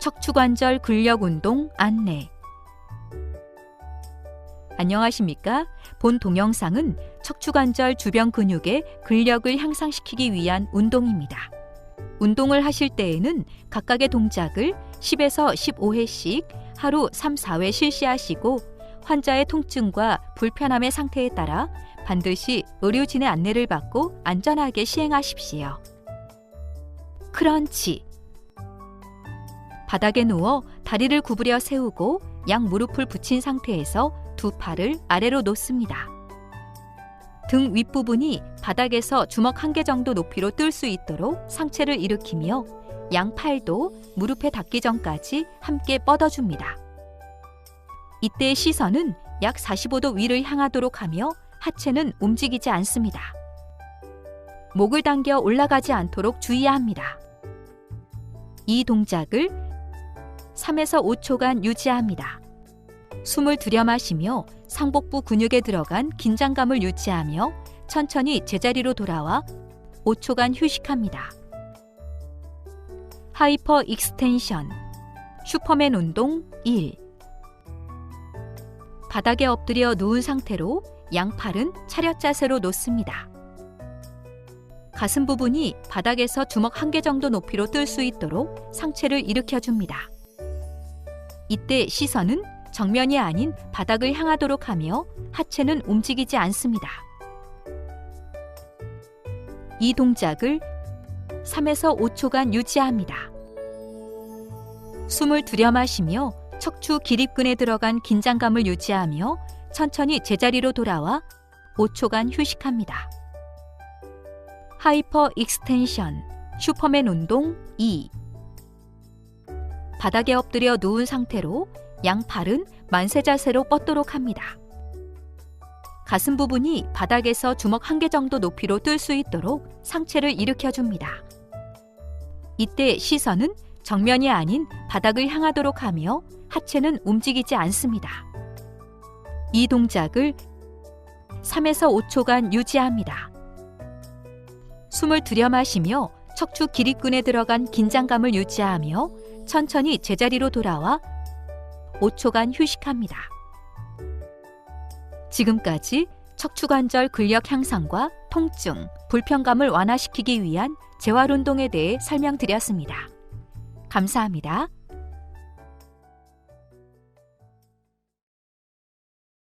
척추관절 근력 운동 안내. 안녕하십니까? 본 동영상은 척추관절 주변 근육의 근력을 향상시키기 위한 운동입니다. 운동을 하실 때에는 각각의 동작을 10에서 15회씩 하루 3, 4회 실시하시고 환자의 통증과 불편함의 상태에 따라 반드시 의료진의 안내를 받고 안전하게 시행하십시오. 크런치 바닥에 누워 다리를 구부려 세우고 양 무릎을 붙인 상태에서 두 팔을 아래로 놓습니다. 등 윗부분이 바닥에서 주먹 한 개 정도 높이로 뜰 수 있도록 상체를 일으키며 양 팔도 무릎에 닿기 전까지 함께 뻗어줍니다. 이때 시선은 약 45도 위를 향하도록 하며 하체는 움직이지 않습니다. 목을 당겨 올라가지 않도록 주의해야 합니다. 이 동작을 3에서 5초간 유지합니다. 숨을 들여 마시며 상복부 근육에 들어간 긴장감을 유지하며 천천히 제자리로 돌아와 5초간 휴식합니다. 하이퍼 익스텐션 슈퍼맨 운동 1 바닥에 엎드려 누운 상태로 양팔은 차렷 자세로 놓습니다. 가슴 부분이 바닥에서 주먹 한 개 정도 높이로 뜰 수 있도록 상체를 일으켜 줍니다. 이때 시선은 정면이 아닌 바닥을 향하도록 하며 하체는 움직이지 않습니다. 이 동작을 3에서 5초간 유지합니다. 숨을 들여마시며 척추 기립근에 들어간 긴장감을 유지하며 천천히 제자리로 돌아와 5초간 휴식합니다. 하이퍼 익스텐션 슈퍼맨 운동 2 바닥에 엎드려 누운 상태로 양팔은 만세 자세로 뻗도록 합니다. 가슴 부분이 바닥에서 주먹 한 개 정도 높이로 뜰 수 있도록 상체를 일으켜 줍니다. 이때 시선은 정면이 아닌 바닥을 향하도록 하며 하체는 움직이지 않습니다. 이 동작을 3에서 5초간 유지합니다. 숨을 들여마시며 척추 기립근에 들어간 긴장감을 유지하며 천천히 제자리로 돌아와 5초간 휴식합니다. 지금까지 척추관절 근력 향상과 통증, 불편감을 완화시키기 위한 재활 운동에 대해 설명드렸습니다. 감사합니다.